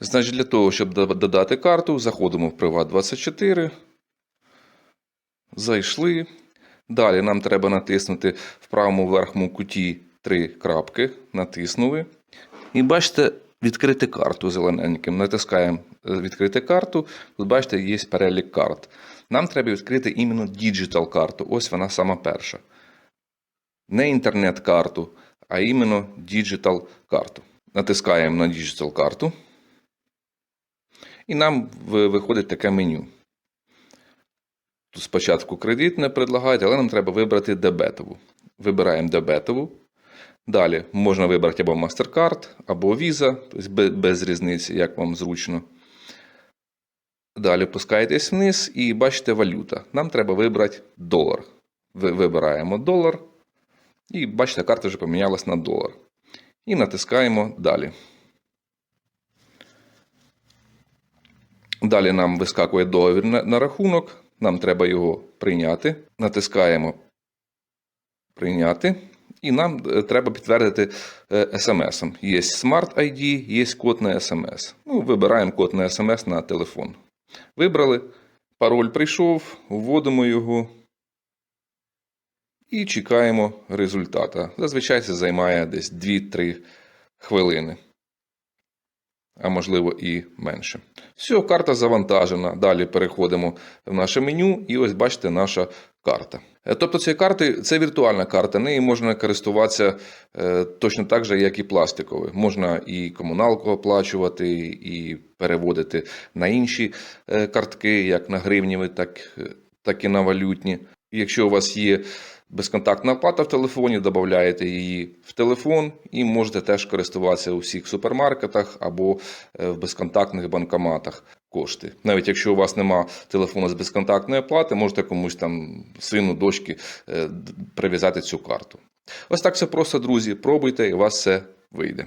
Значить, для того, щоб додати карту, заходимо в Privat24. Зайшли. Далі нам треба натиснути в правому верхньому куті три крапки. Натиснули. І бачите, відкрити карту зелененьким. Натискаємо е, відкрити карту. Тут бачите, є перелік карт. Нам треба відкрити іменно Digital карту. Ось вона сама перша. Не інтернет-карту, а іменно Digital карту. Натискаємо на Digital карту. І нам виходить таке меню. Тут спочатку кредит не предлагають, але нам треба вибрати дебетову. Вибираємо дебетову. Далі можна вибрати або MasterCard, або Visa, тобто без, різниці, як вам зручно. Далі опускаєтесь вниз і бачите валюта. Нам треба вибрати долар. Вибираємо долар. І бачите, карта вже помінялась на долар. І натискаємо далі. Далі нам вискакує договір на, на рахунок. Нам треба його прийняти. Натискаємо прийняти. І нам е, треба підтвердити е, смс-ом. Є Smart ID, є код на смс. Ну, вибираємо код на смс на телефон. Вибрали. Пароль прийшов, вводимо його і чекаємо результата. Зазвичай це займає десь 2-3 хвилини. А можливо і менше. Все, карта завантажена. Далі переходимо в наше меню, і ось бачите наша карта. Е, Тобто цієї карти це віртуальна карта, нею можна користуватися е, точно так же, як і пластиковою. Можна і комуналку оплачувати, і переводити на інші е, картки, як на гривніві, так, так і на валютні. Якщо у вас є безконтактна оплата в телефоні, додаєте її в телефон і можете теж користуватися у всіх супермаркетах або е, в безконтактних банкоматах кошти. Навіть якщо у вас нема телефону з безконтактної оплати, можете комусь там сину, дочки е, прив'язати цю карту. Ось так все просто, друзі. Пробуйте, і у вас все вийде.